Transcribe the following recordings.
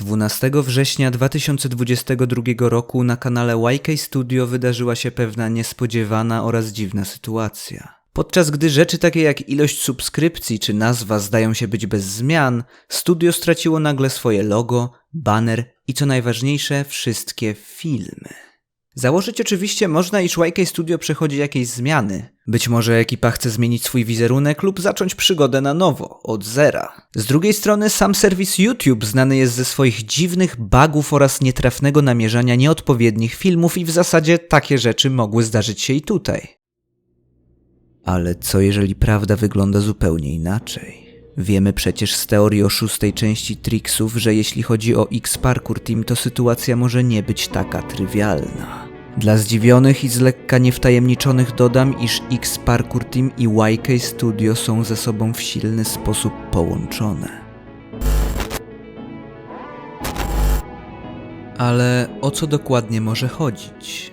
12 września 2022 roku na kanale YK Studio wydarzyła się pewna niespodziewana oraz dziwna sytuacja. Podczas gdy rzeczy takie jak ilość subskrypcji czy nazwa zdają się być bez zmian, studio straciło nagle swoje logo, banner i co najważniejsze, wszystkie filmy. Założyć oczywiście można, iż YK Studio przechodzi jakieś zmiany. Być może ekipa chce zmienić swój wizerunek lub zacząć przygodę na nowo, od zera. Z drugiej strony sam serwis YouTube znany jest ze swoich dziwnych bugów oraz nietrafnego namierzania nieodpowiednich filmów i w zasadzie takie rzeczy mogły zdarzyć się i tutaj. Ale co jeżeli prawda wygląda zupełnie inaczej? Wiemy przecież z teorii o szóstej części Trixów, że jeśli chodzi o X-Parkour Team, to sytuacja może nie być taka trywialna. Dla zdziwionych i z lekka niewtajemniczonych dodam, iż X-Parkour Team i YK Studio są ze sobą w silny sposób połączone. Ale o co dokładnie może chodzić?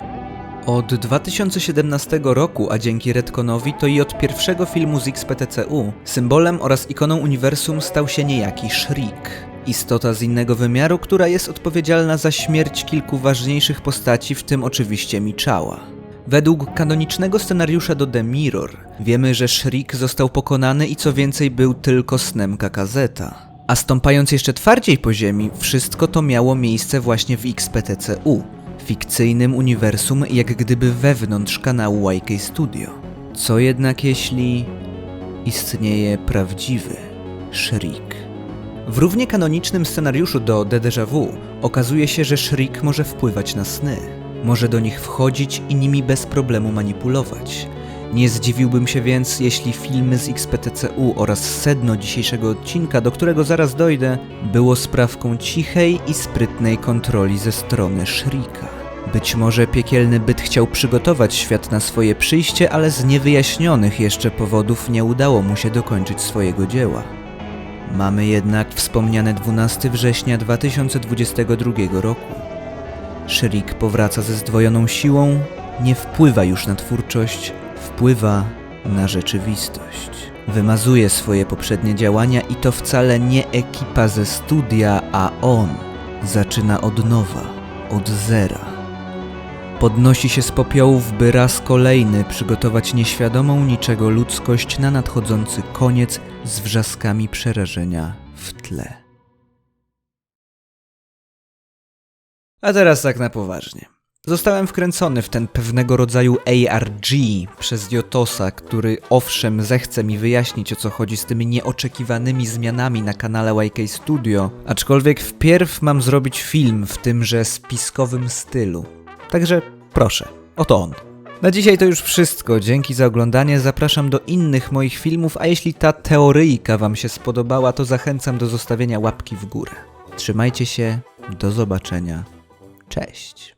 Od 2017 roku, a dzięki Redconowi, to i od pierwszego filmu z XPTCU, symbolem oraz ikoną uniwersum stał się niejaki Shriek. Istota z innego wymiaru, która jest odpowiedzialna za śmierć kilku ważniejszych postaci, w tym oczywiście Michała. Według kanonicznego scenariusza do The Mirror wiemy, że Shriek został pokonany i co więcej był tylko snem Kakazeta. A stąpając jeszcze twardziej po ziemi, wszystko to miało miejsce właśnie w XPTCU, fikcyjnym uniwersum jak gdyby wewnątrz kanału YK Studio. Co jednak jeśli istnieje prawdziwy Shriek? W równie kanonicznym scenariuszu do Déjà Vu okazuje się, że Shriek może wpływać na sny. Może do nich wchodzić i nimi bez problemu manipulować. Nie zdziwiłbym się więc, jeśli filmy z XPTCU oraz sedno dzisiejszego odcinka, do którego zaraz dojdę, było sprawką cichej i sprytnej kontroli ze strony Shrika. Być może piekielny byt chciał przygotować świat na swoje przyjście, ale z niewyjaśnionych jeszcze powodów nie udało mu się dokończyć swojego dzieła. Mamy jednak wspomniane 12 września 2022 roku. Shriek powraca ze zdwojoną siłą, nie wpływa już na twórczość, wpływa na rzeczywistość. Wymazuje swoje poprzednie działania i to wcale nie ekipa ze studia, a on zaczyna od nowa, od zera. Podnosi się z popiołów, by raz kolejny przygotować nieświadomą niczego ludzkość na nadchodzący koniec z wrzaskami przerażenia w tle. A teraz tak na poważnie. Zostałem wkręcony w ten pewnego rodzaju ARG przez Diotosa, który owszem zechce mi wyjaśnić o co chodzi z tymi nieoczekiwanymi zmianami na kanale YK Studio, aczkolwiek wpierw mam zrobić film w tymże spiskowym stylu. Także proszę, oto on. Na dzisiaj to już wszystko. Dzięki za oglądanie. Zapraszam do innych moich filmów, a jeśli ta teoryjka Wam się spodobała, to zachęcam do zostawienia łapki w górę. Trzymajcie się, do zobaczenia. Cześć.